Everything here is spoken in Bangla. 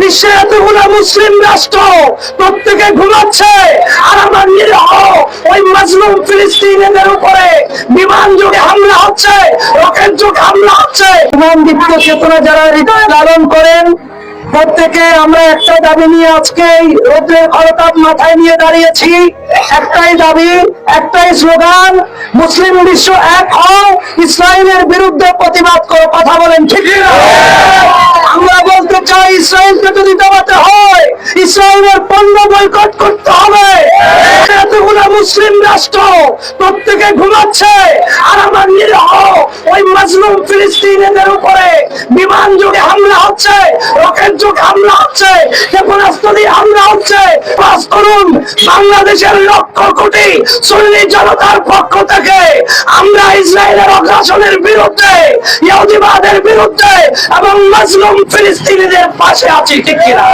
বিশ্বের এতগুলো মুসলিম রাষ্ট্র প্রত্যেকে ঘুমাচ্ছে আর আমার নিরহ। ওই মাজলুম ফিলিস্তিনিদের উপরে বিমান যোগে হামলা হচ্ছে, রকেট যোগে হামলা হচ্ছে। বিমান দীপ্ত চেতনা যারা হৃদয় লালন করেন, প্রত্যেকে আমরা একটা দাবি নিয়ে আজকে রোদ্রের খরতাপ মাথায় নিয়ে দাঁড়িয়েছি। একটাই দাবি, একটাই স্লোগান, মুসলিম বিশ্ব এক হও, ইসরায়েলের বিরুদ্ধে প্রতিবাদ করো, কথা বলেন ঠিক না ইসরায়েলকে যদি দমাতে হয়। ইসরায়েলের পণ্য বয়কট করতে হবে। এতগুলো মুসলিম রাষ্ট্র প্রত্যেকে ঘুমাচ্ছে আর আমার নিরহ ওই মাজলুম ফিলিস্তিনিদের উপরে বিমান যোগে হামলা হচ্ছে, রকেট যোগে হামলা হচ্ছে, ক্ষেপণাস্ত্র দিয়ে হামলা হচ্ছে। পাস করুন, বাংলাদেশের লক্ষ কোটি সুন্নি জনতার পক্ষ ইসরায়েলের অগ্রাসনের বিরুদ্ধে ইহুদিবাদের বিরুদ্ধে এবং মাজলুম ফিলিস্তিনিদের পাশে আছি ঠিক কিনা?